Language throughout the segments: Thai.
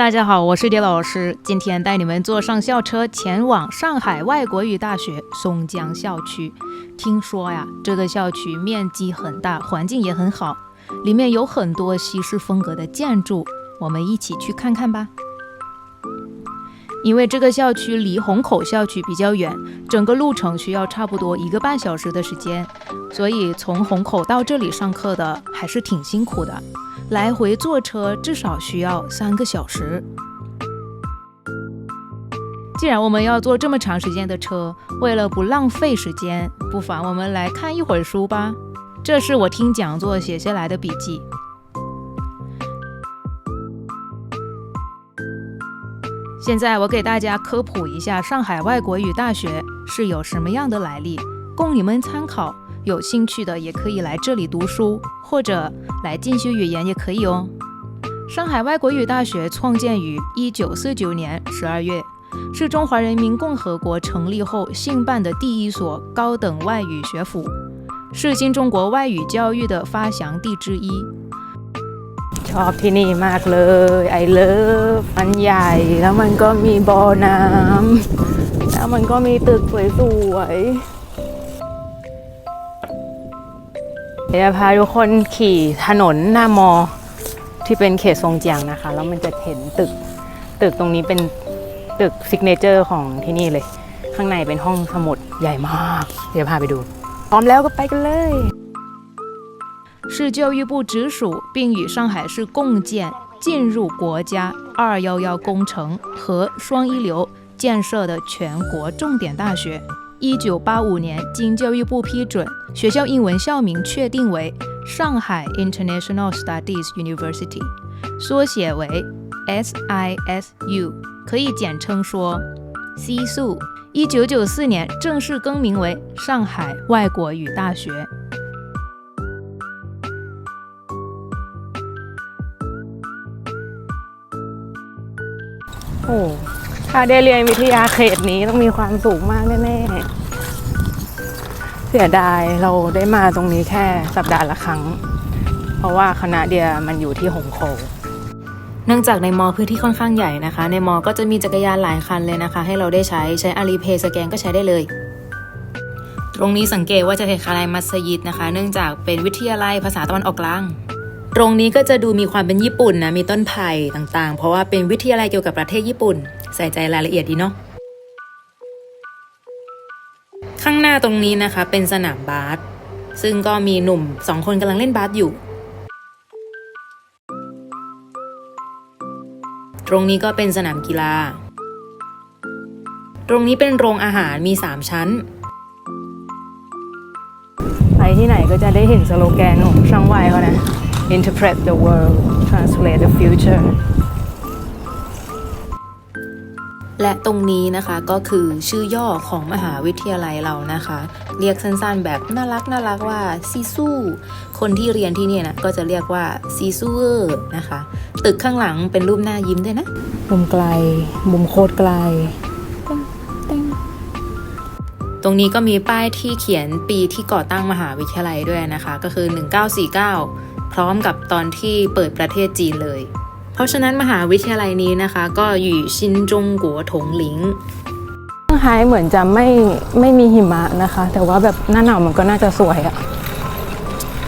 大家好，我是蝶老师，今天带你们坐上校车前往上海外国语大学松江校区。听说呀，这个校区面积很大，环境也很好，里面有很多西式风格的建筑，我们一起去看看吧。因为这个校区离虹口校区比较远，整个路程需要差不多一个半小时的时间，所以从虹口到这里上课的还是挺辛苦的。来回坐车至少需要三个小时。既然我们要坐这么长时间的车，为了不浪费时间，不妨我们来看一会儿书吧。这是我听讲座写下来的笔记。现在我给大家科普一下上海外国语大学是有什么样的来历，供你们参考。有兴趣的也可以来这里读书，或者来进修语言也可以哦。上海外国语大学创建于一九四九年十二月，是中华人民共和国成立后兴办的第一所高等外语学府，是新中国外语教育的发祥地之一。ชอบที่นี่มากเลยไอเลิฟมันใหญ่แล้วมันก็มีบ่อน้ำแล้วมันก็มีตึกสวยๆ เดี๋ยวจะพาทุกคนขี่ถนนหน้ามอ ที่เป็นเขตทรงเจียงนะคะ แล้วมันจะเห็นตึกตึกตรงนี้เป็นตึกซิกเนเจอร์ของที่นี่เลย ข้างในเป็นห้องสมุดใหญ่มาก เดี๋ยวพาไปดู พร้อมแล้วก็ไปกันเลย 是教育部直属，并与上海市共建进入国家“二幺幺”工程和“双一流”建设的全国重点大学。 一九八五年，经教育部批准，学校英文校名确定为上海 International Studies University，缩写为 SISU，可以简称说 CSU。一九九四年正式更名为上海外国语大学。哦 ถ้าได้เรียนวิทยาเขตนี้ต้องมีความสูงมากแน่ๆ เสียดายเราได้มาตรงนี้แค่สัปดาห์ละครั้ง เพราะว่าคณะเดียมันอยู่ที่หงโคเนื่องจากในมอพื้นที่ค่อนข้างใหญ่นะคะ ในมอก็จะมีจักรยานหลายคันเลยนะคะ ให้เราได้ใช้ใช้อาลีเพย์สแกนก็ใช้ได้เลย ตรงนี้สังเกตว่าจะคล้ายๆมัสยิดนะคะ เนื่องจากเป็นวิทยาลัยภาษาตะวันออกกลางตรงนี้ก็จะดูมีความเป็นญี่ปุ่นนะมีต้นไผ่ต่างๆ เพราะว่าเป็นวิทยาลัยเกี่ยวกับประเทศญี่ปุ่น ส่ใจรายละเอียดดีเนาะข้างหน้าตรงนี้นะคะเป็นสนามบาสซึ่งก็มีหนุ่มสองคนกำลังเล่นบาสอยู่ ตรงนี้ก็เป็นสนามกีฬา ตรงนี้เป็นโรงอาหารมี 3 ชั้น ไปที่ไหนก็จะได้เห็นสโลแกนของช่างวายเขานะ Interpret the world translate the future และตรงนี้นะคะก็คือชื่อย่อของมหาวิทยาลัยเรานะคะ เรียกสั้นๆแบบน่ารักน่ารักว่าซีซูคนที่เรียนที่เนี่ยนะก็จะเรียกว่าซีซูเออร์นะคะ ตึกข้างหลังเป็นรูปหน้ายิ้มด้วยนะ มุมไกล มุมโคตรไกลตรงนี้ก็มีป้ายที่เขียนปีที่ก่อตั้งมหาวิทยาลัยด้วยนะคะ ก็คือ 1949 พร้อมกับตอนที่เปิดประเทศจีนเลยเพ ราะฉะนั้นมหาวิทยาลัยนี้นะคะ ก็อยู่ชินจงกัวถงหลิงเซี่ยงไฮ้เหมือนจะไม่ไม่มีหิมะนะคะ แต่ว่าแบบหน้าหนาวมันก็น่าจะสวยอะ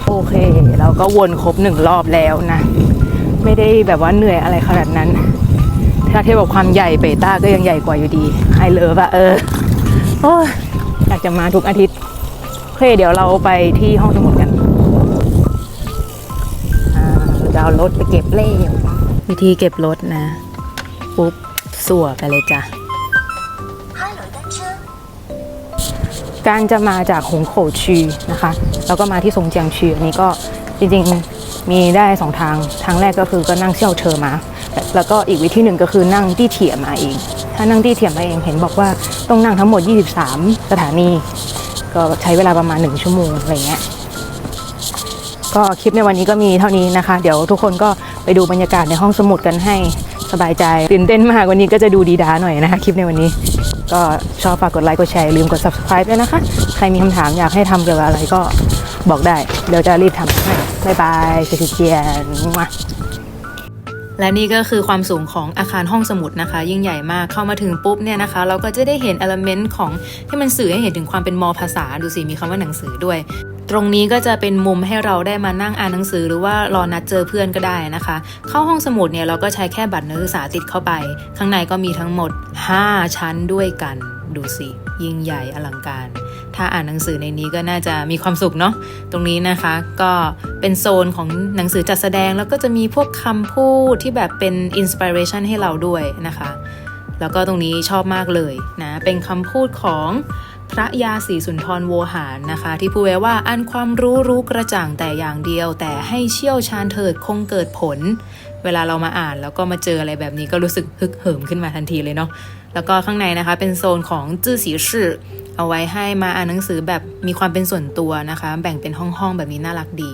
โอเค เราก็วนครบหนึ่งรอบแล้วนะ ไม่ได้แบบว่าเหนื่อยอะไรขนาดนั้น ถ้าเทียบกับความใหญ่เปต้าก็ยังใหญ่กว่าอยู่ดีไฮเลิฟอะเออโอ้ยอยากจะมาทุกอาทิตย์โอเคเดี๋ยวเราไปที่ห้องสมุดกันอ่าเราจะเอารถไปเก็บเล่ว วิธีเก็บรถนะ ปุ๊บสัวไปเลยจ้ะ การจะมาจากหงโขชีนะคะ แล้วก็มาที่ซงเจียงชีอันนี้ก็จริงๆมีได้สองทาง ทางแรกก็คือก็นั่งเชี่ยวเชอมา แล้วก็อีกวิธีหนึ่งก็คือนั่งที่เถียมาเอง ถ้านั่งที่เถียมาเองเห็นบอกว่าต้องนั่งทั้งหมด 23 สถานี ก็ใช้เวลาประมาณ 1 ชั่วโมงอะไรเงี้ยก็คลิปในวันนี้ก็มีเท่านี้นะคะ เดี๋ยวทุกคนก็ ไปดูบรรยากาศในห้องสมุดกันให้สบายใจตื่นเต้นมากวันนี้ก็จะดูดีด้าหน่อยนะคะ คลิปในวันนี้ ก็ชอบฝากกดไลค์กดแชร์ลืมกด subscribe ด้วยนะคะ ใครมีคำถามอยากให้ทำเกี่ยวกับอะไรก็บอกได้ เดี๋ยวจะรีบทำให้บ๊ายบายเจอกันเจียนมาและนี่ก็คือความสูงของอาคารห้องสมุดนะคะ ยิ่งใหญ่มากเข้ามาถึงปุ๊บเนี่ยนะคะ เราก็จะได้เห็นเอลเมนต์ของที่มันสื่อให้เห็นถึงความเป็นมอภาษาดูสิมีคำว่าหนังสือด้วย ตรงนี้ก็จะเป็นมุมให้เราได้มานั่งอ่านหนังสือหรือว่ารอนัดเจอเพื่อนก็ได้นะคะ เข้าห้องสมุดเนี่ยเราก็ใช้แค่บัตรนักศึกษาติดเข้าไป ข้างในก็มีทั้งหมด 5 ชั้นด้วยกันดูสิ ยิ่งใหญ่อลังการ ถ้าอ่านหนังสือในนี้ก็น่าจะมีความสุขเนาะตรงนี้นะคะก็เป็นโซนของหนังสือจัดแสดง แล้วก็จะมีพวกคำพูดที่แบบเป็นอินสปิเรชันให้เราด้วยนะคะ แล้วก็ตรงนี้ชอบมากเลยนะ เป็นคำพูดของ พระยาศรีสุนทรโวหารนะคะ ที่พูดไว้ว่าอันความรู้รู้กระจ่างแต่อย่างเดียว แต่ให้เชี่ยวชาญเถิดคงเกิดผล เวลาเรามาอ่านแล้วก็มาเจออะไรแบบนี้ก็รู้สึกฮึกเหิมขึ้นมาทันทีเลยเนาะแล้วก็ข้างในนะคะเป็นโซนของจื้อสีชื่อเอาไว้ให้มาอ่านหนังสือแบบมีความเป็นส่วนตัวนะคะ แบ่งเป็นห้องๆแบบนี้น่ารักดี